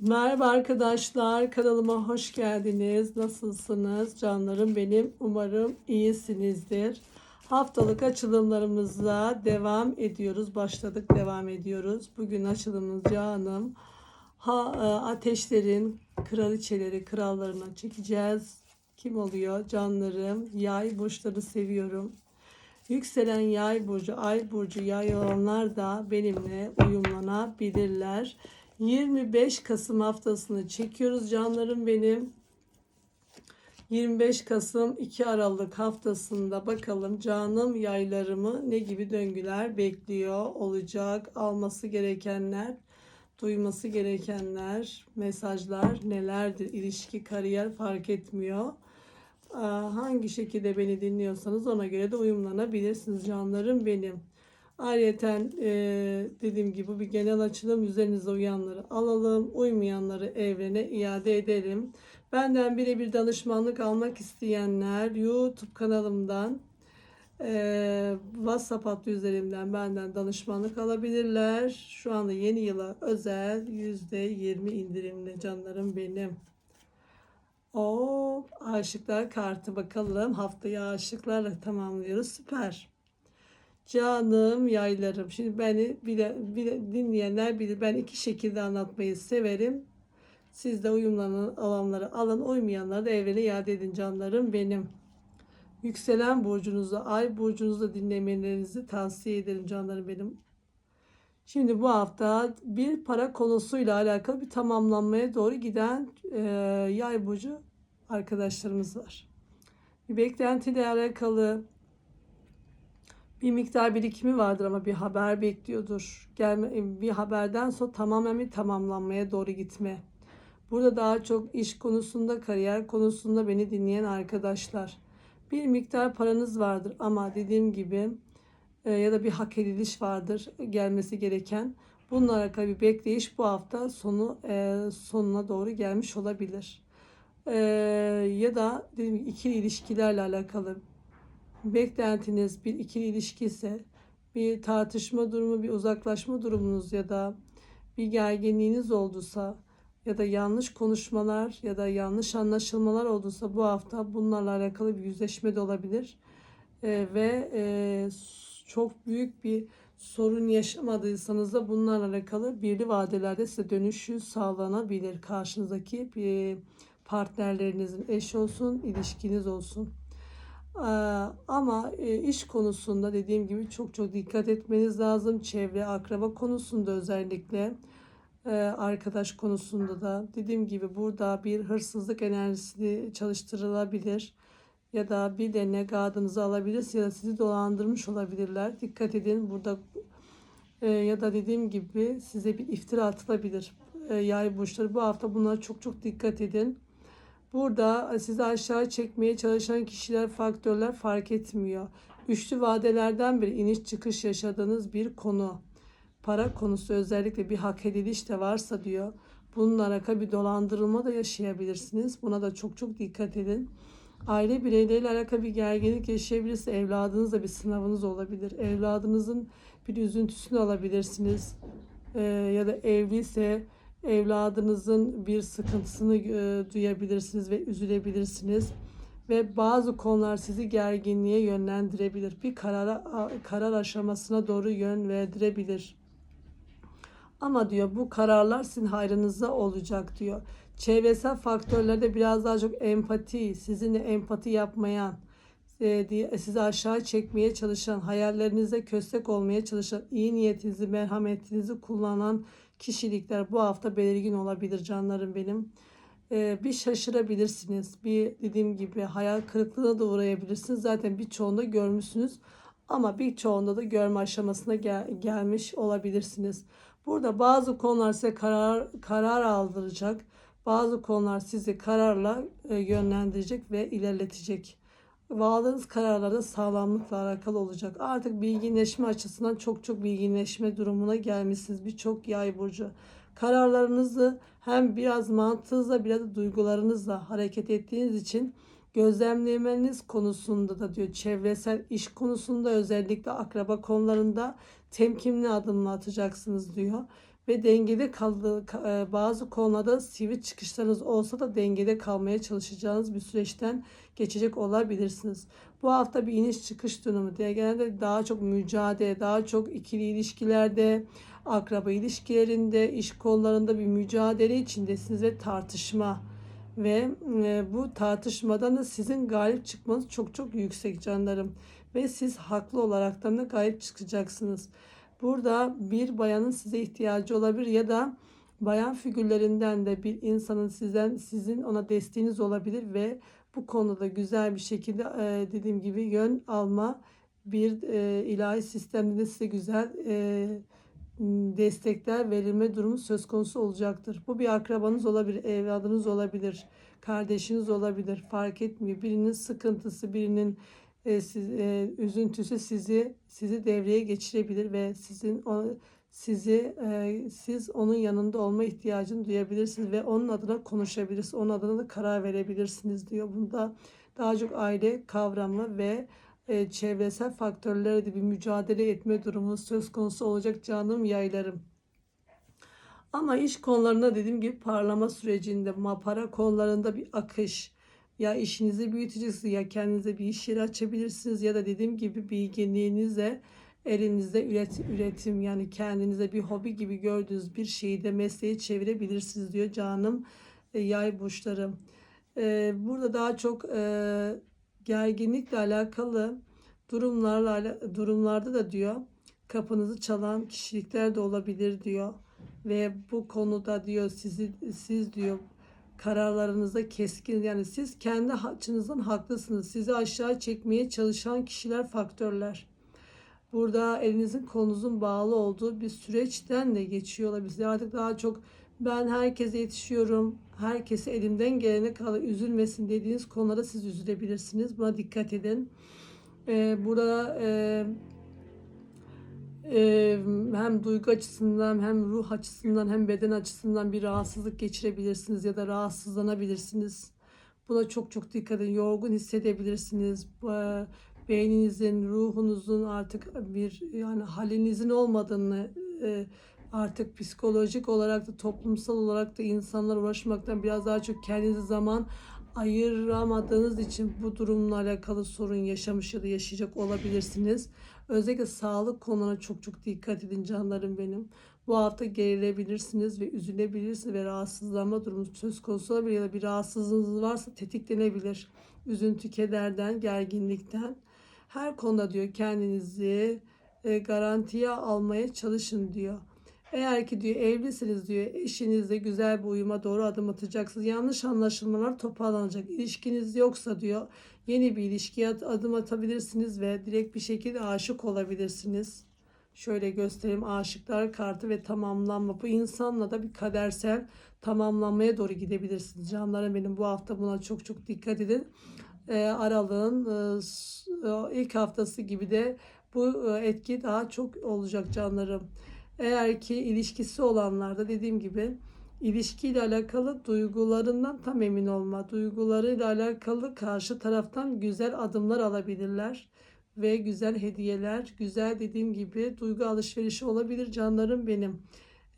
Merhaba arkadaşlar, kanalıma hoş geldiniz. Nasılsınız canlarım benim? Umarım iyisinizdir. Haftalık açılımlarımıza devam ediyoruz. Başladık, devam ediyoruz. Bugün açılımımız canım. Ha, e, ateşlerin kraliçeleri, krallarına çekeceğiz. Kim oluyor? Canlarım, yay burçları seviyorum. Yükselen yay burcu, ay burcu yay olanlar da benimle uyumlanabilirler. 25 Kasım haftasını çekiyoruz canlarım benim. 25 Kasım 2 Aralık haftasında bakalım canım yaylarımı ne gibi döngüler bekliyor olacak. Alması gerekenler, duyması gerekenler, mesajlar nelerdir? İlişki, kariyer fark etmiyor. Hangi şekilde beni dinliyorsanız ona göre de uyumlanabilirsiniz canlarım benim. Ayrıca dediğim gibi bir genel açılım üzerinize uyanları alalım, uymayanları evrene iade edelim. Benden birebir danışmanlık almak isteyenler YouTube kanalımdan e, WhatsApp hattı üzerinden benden danışmanlık alabilirler. Şu anda yeni yıla özel %20 indirimli canlarım benim. O aşıklar kartı bakalım. Haftayı aşıklarla tamamlıyoruz. Süper. Canım yaylarım. Şimdi beni bile, bile dinleyenler bilir. Ben iki şekilde anlatmayı severim. Siz de uyumlanan alanları alın. Uymayanları da evrene iade edin canlarım benim. Yükselen burcunuzu, ay burcunuzu dinlemelerinizi tavsiye ederim canlarım benim. Şimdi bu hafta bir para konusuyla alakalı bir tamamlanmaya doğru giden e, yay burcu arkadaşlarımız var. Beklentiyle alakalı bir miktar birikimi vardır ama bir haber bekliyordur. Gelme, bir haberden sonra tamamen bir tamamlanmaya doğru gitme. Burada daha çok iş konusunda, kariyer konusunda beni dinleyen arkadaşlar. Bir miktar paranız vardır ama dediğim gibi e, ya da bir hak ediliş vardır gelmesi gereken. Bununla alakalı bir bekleyiş bu hafta sonu e, sonuna doğru gelmiş olabilir. E, ya da dediğim gibi ikili ilişkilerle alakalı beklentiniz bir ikili ilişki ise bir tartışma durumu, bir uzaklaşma durumunuz ya da bir gerginliğiniz olduysa ya da yanlış konuşmalar ya da yanlış anlaşılmalar olduysa bu hafta bunlarla alakalı bir yüzleşme de olabilir. Ee, ve e, çok büyük bir sorun yaşamadıysanız da bunlarla alakalı birli vadelerde size dönüşü sağlanabilir. Karşınızdaki bir partnerlerinizin eş olsun, ilişkiniz olsun. Ee, ama e, iş konusunda dediğim gibi çok çok dikkat etmeniz lazım. Çevre, akraba konusunda özellikle e, arkadaş konusunda da dediğim gibi burada bir hırsızlık enerjisi çalıştırılabilir ya da bir de negadınızı alabilir ya da sizi dolandırmış olabilirler. Dikkat edin burada e, ya da dediğim gibi size bir iftira atılabilir. Yay burçları bu hafta bunlara çok çok dikkat edin. Burada sizi aşağı çekmeye çalışan kişiler, faktörler fark etmiyor. Üçlü vadelerden bir iniş çıkış yaşadığınız bir konu. Para konusu özellikle bir hak ediliş de varsa diyor. Bununla alakalı bir dolandırılma da yaşayabilirsiniz. Buna da çok çok dikkat edin. Aile bireyleriyle alakalı bir gerginlik yaşayabilirsiniz. Evladınızla bir sınavınız olabilir. Evladınızın bir üzüntüsünü alabilirsiniz. Ee, ya da evliyse evladınızın bir sıkıntısını e, duyabilirsiniz ve üzülebilirsiniz ve bazı konular sizi gerginliğe yönlendirebilir. Bir karara, karar aşamasına doğru yön verdirebilir. Ama diyor bu kararlar sizin hayrınıza olacak diyor. Çevresel faktörlerde biraz daha çok empati, sizinle empati yapmayan, e, diye sizi aşağı çekmeye çalışan, hayallerinize köstek olmaya çalışan, iyi niyetinizi, merhametinizi kullanan kişilikler bu hafta belirgin olabilir canlarım benim. Ee, bir şaşırabilirsiniz. Bir dediğim gibi hayal kırıklığına da uğrayabilirsiniz. Zaten birçoğunda görmüşsünüz. Ama birçoğunda da görme aşamasına gel- gelmiş olabilirsiniz. Burada bazı konular size karar karar aldıracak. Bazı konular sizi kararla e, yönlendirecek ve ilerletecek. Aldığınız kararlarda sağlamlıkla alakalı olacak. Artık bilginleşme açısından çok çok bilginleşme durumuna gelmişsiniz. Birçok yay burcu. Kararlarınızı hem biraz mantığınızla biraz da duygularınızla hareket ettiğiniz için gözlemlemeniz konusunda da diyor çevresel iş konusunda özellikle akraba konularında temkinli adımlar atacaksınız diyor. ve dengede kaldığı ka- e, bazı konularda sivri çıkışlarınız olsa da dengede kalmaya çalışacağınız bir süreçten geçecek olabilirsiniz. Bu hafta bir iniş çıkış dönemi diye genelde daha çok mücadele, daha çok ikili ilişkilerde, akraba ilişkilerinde, iş kollarında bir mücadele içindesiniz ve tartışma ve e, bu tartışmadan da sizin galip çıkmanız çok çok yüksek canlarım ve siz haklı olaraktan da galip çıkacaksınız. Burada bir bayanın size ihtiyacı olabilir ya da bayan figürlerinden de bir insanın sizden sizin ona desteğiniz olabilir ve bu konuda güzel bir şekilde e, dediğim gibi yön alma bir e, ilahi sistemde de size güzel e, destekler verilme durumu söz konusu olacaktır. Bu bir akrabanız olabilir, evladınız olabilir, kardeşiniz olabilir. Fark etmiyor. Birinin sıkıntısı, birinin e, siz, e, üzüntüsü sizi sizi devreye geçirebilir ve sizin o, sizi e, siz onun yanında olma ihtiyacını duyabilirsiniz ve onun adına konuşabilirsiniz. Onun adına da karar verebilirsiniz diyor. Bunda daha çok aile kavramı ve e, çevresel faktörlerle de bir mücadele etme durumu söz konusu olacak canım yaylarım. Ama iş konularında dediğim gibi parlama sürecinde, para konularında bir akış, ya işinizi büyüteceksiniz ya kendinize bir iş yeri açabilirsiniz ya da dediğim gibi bilginliğinize elinizde üret, üretim yani kendinize bir hobi gibi gördüğünüz bir şeyi de mesleğe çevirebilirsiniz diyor canım e, yay burçlarım. E, burada daha çok e, gerginlikle alakalı durumlarla durumlarda da diyor kapınızı çalan kişilikler de olabilir diyor ve bu konuda diyor sizi siz diyor kararlarınızda keskin yani siz kendi açınızdan haklısınız. Sizi aşağı çekmeye çalışan kişiler, faktörler. Burada elinizin kolunuzun bağlı olduğu bir süreçten de geçiyor olabilir. Artık daha çok ben herkese yetişiyorum, herkesi elimden gelene kadar üzülmesin dediğiniz konulara siz üzülebilirsiniz. Buna dikkat edin. Ee, burada e, e, hem duygu açısından hem ruh açısından hem beden açısından bir rahatsızlık geçirebilirsiniz ya da rahatsızlanabilirsiniz. Buna çok çok dikkat edin. Yorgun hissedebilirsiniz. Beyninizin, ruhunuzun artık bir yani halinizin olmadığını e, artık psikolojik olarak da toplumsal olarak da insanlar uğraşmaktan biraz daha çok kendinize zaman ayıramadığınız için bu durumla alakalı sorun yaşamış ya da yaşayacak olabilirsiniz. Özellikle sağlık konularına çok çok dikkat edin canlarım benim. Bu hafta gerilebilirsiniz ve üzülebilirsiniz ve rahatsızlanma durumu söz konusu olabilir ya da bir rahatsızlığınız varsa tetiklenebilir. Üzüntü, kederden, gerginlikten. Her konuda diyor kendinizi e, garantiye almaya çalışın diyor. Eğer ki diyor evlisiniz diyor eşinizle güzel bir uyuma doğru adım atacaksınız. Yanlış anlaşılmalar toparlanacak. İlişkiniz yoksa diyor yeni bir ilişkiye adım atabilirsiniz ve direkt bir şekilde aşık olabilirsiniz. Şöyle göstereyim aşıklar kartı ve tamamlanma. Bu insanla da bir kadersel tamamlanmaya doğru gidebilirsiniz. Canlarım benim bu hafta buna çok çok dikkat edin. E, aralığın e, ilk haftası gibi de bu e, etki daha çok olacak canlarım. Eğer ki ilişkisi olanlarda dediğim gibi ilişkiyle alakalı duygularından tam emin olma, duygularıyla alakalı karşı taraftan güzel adımlar alabilirler ve güzel hediyeler, güzel dediğim gibi duygu alışverişi olabilir canlarım benim.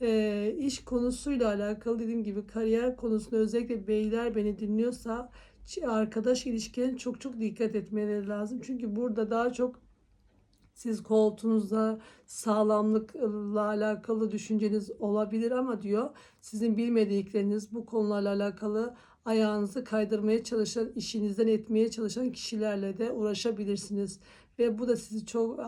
E, iş konusuyla alakalı dediğim gibi kariyer konusunda özellikle beyler beni dinliyorsa arkadaş ilişkilerine çok çok dikkat etmeleri lazım. Çünkü burada daha çok siz koltuğunuzda sağlamlıkla alakalı düşünceniz olabilir ama diyor sizin bilmedikleriniz bu konularla alakalı ayağınızı kaydırmaya çalışan, işinizden etmeye çalışan kişilerle de uğraşabilirsiniz. Ve bu da sizi çok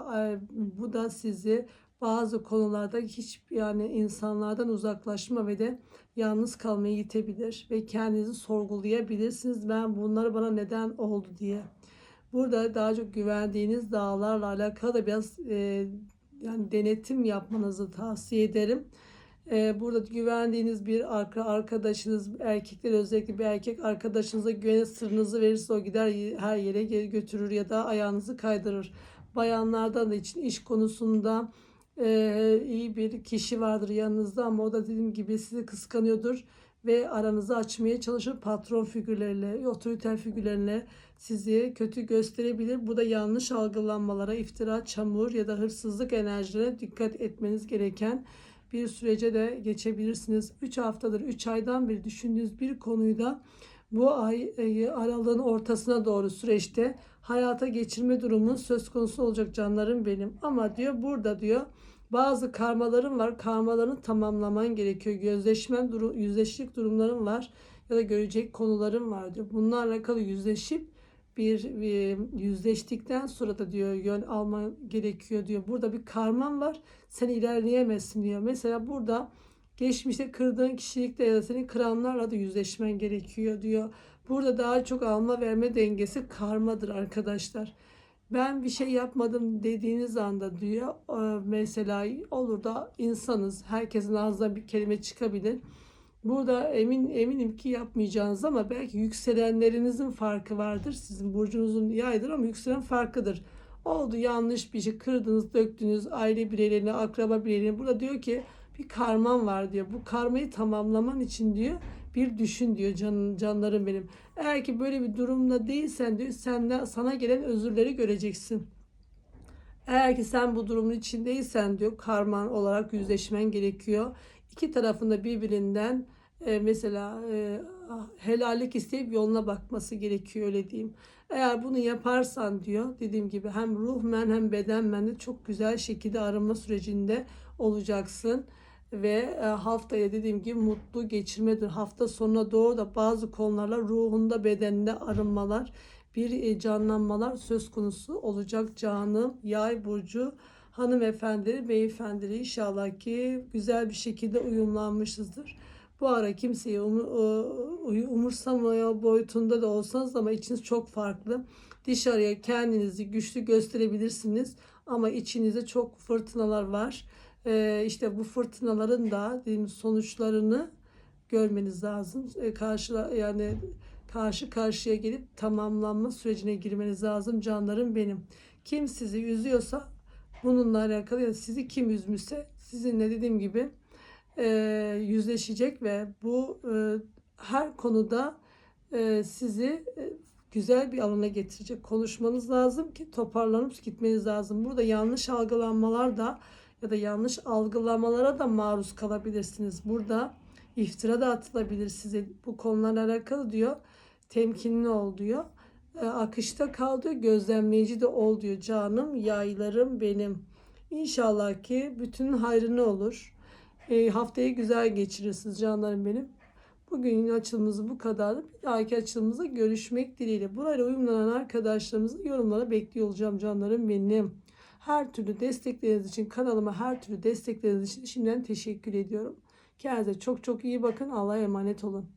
bu da sizi bazı konularda hiç yani insanlardan uzaklaşma ve de yalnız kalmaya itebilir ve kendinizi sorgulayabilirsiniz. Ben bunları bana neden oldu diye. Burada daha çok güvendiğiniz dağlarla alakalı da biraz e, yani denetim yapmanızı tavsiye ederim. E, burada güvendiğiniz bir arkadaşınız, erkekler özellikle bir erkek arkadaşınıza güvenip sırrınızı verirse o gider her yere götürür ya da ayağınızı kaydırır. Bayanlardan da için iş konusunda e, iyi bir kişi vardır yanınızda ama o da dediğim gibi sizi kıskanıyordur ve aranızı açmaya çalışır patron figürleriyle, otoriter figürlerine sizi kötü gösterebilir. Bu da yanlış algılanmalara, iftira, çamur ya da hırsızlık enerjilerine dikkat etmeniz gereken bir sürece de geçebilirsiniz. 3 haftadır, 3 aydan beri düşündüğünüz bir konuyu da bu ay e, aralığın ortasına doğru süreçte hayata geçirme durumun söz konusu olacak canlarım benim. Ama diyor burada diyor bazı karmaların var. Karmalarını tamamlaman gerekiyor. Gözleşmen durum, yüzleşlik durumların var ya da görecek konuların var diyor. Bunlarla alakalı yüzleşip bir, bir yüzleştikten sonra da diyor yön alma gerekiyor diyor. Burada bir karman var. Sen ilerleyemezsin diyor. Mesela burada geçmişte kırdığın kişilikte ya da senin kıranlarla da yüzleşmen gerekiyor diyor. Burada daha çok alma verme dengesi karmadır arkadaşlar. Ben bir şey yapmadım dediğiniz anda diyor e, mesela olur da insanız herkesin ağzından bir kelime çıkabilir. Burada emin eminim ki yapmayacağınız ama belki yükselenlerinizin farkı vardır. Sizin burcunuzun yaydır ama yükselen farkıdır. Oldu yanlış bir şey kırdınız, döktünüz aile bireylerine, akraba bireylerine. Burada diyor ki bir karman var diyor. Bu karmayı tamamlaman için diyor bir düşün diyor can, canlarım benim. Eğer ki böyle bir durumda değilsen diyor senden sana gelen özürleri göreceksin. Eğer ki sen bu durumun içindeysen diyor karman olarak yüzleşmen gerekiyor. İki tarafında birbirinden e, mesela e, helallik isteyip yoluna bakması gerekiyor öyle diyeyim. Eğer bunu yaparsan diyor dediğim gibi hem ruhmen hem bedenmen de çok güzel şekilde arınma sürecinde olacaksın ve e, haftaya dediğim gibi mutlu geçirmedir. Hafta sonuna doğru da bazı konularla ruhunda bedeninde arınmalar bir e, canlanmalar söz konusu olacak canım yay burcu hanımefendi beyefendi inşallah ki güzel bir şekilde uyumlanmışızdır. Bu ara kimseyi umur, umursamıyor boyutunda da olsanız ama içiniz çok farklı. Dışarıya kendinizi güçlü gösterebilirsiniz ama içinizde çok fırtınalar var. Ee, işte bu fırtınaların da sonuçlarını görmeniz lazım. Ee, karşıla yani karşı karşıya gelip tamamlanma sürecine girmeniz lazım canlarım benim. Kim sizi üzüyorsa bununla alakalı ya da sizi kim üzmüşse sizinle dediğim gibi e, yüzleşecek ve bu e, her konuda e, sizi e, güzel bir alana getirecek. Konuşmanız lazım ki toparlanıp gitmeniz lazım. Burada yanlış algılanmalar da ya da yanlış algılamalara da maruz kalabilirsiniz. Burada iftira da atılabilir size bu konularla alakalı diyor. Temkinli ol diyor. E, akışta kal diyor. Gözlemleyici de ol diyor. Canım yaylarım benim. İnşallah ki bütün hayrını olur. E, haftayı güzel geçirirsiniz canlarım benim. Bugünün açılımımız bu kadardı. Bir dahaki açılımımızda görüşmek dileğiyle. Burayla uyumlanan arkadaşlarımızı yorumlara bekliyor olacağım canlarım benim. Her türlü destekleriniz için kanalıma her türlü destekleriniz için şimdiden teşekkür ediyorum. Kendinize çok çok iyi bakın. Allah'a emanet olun.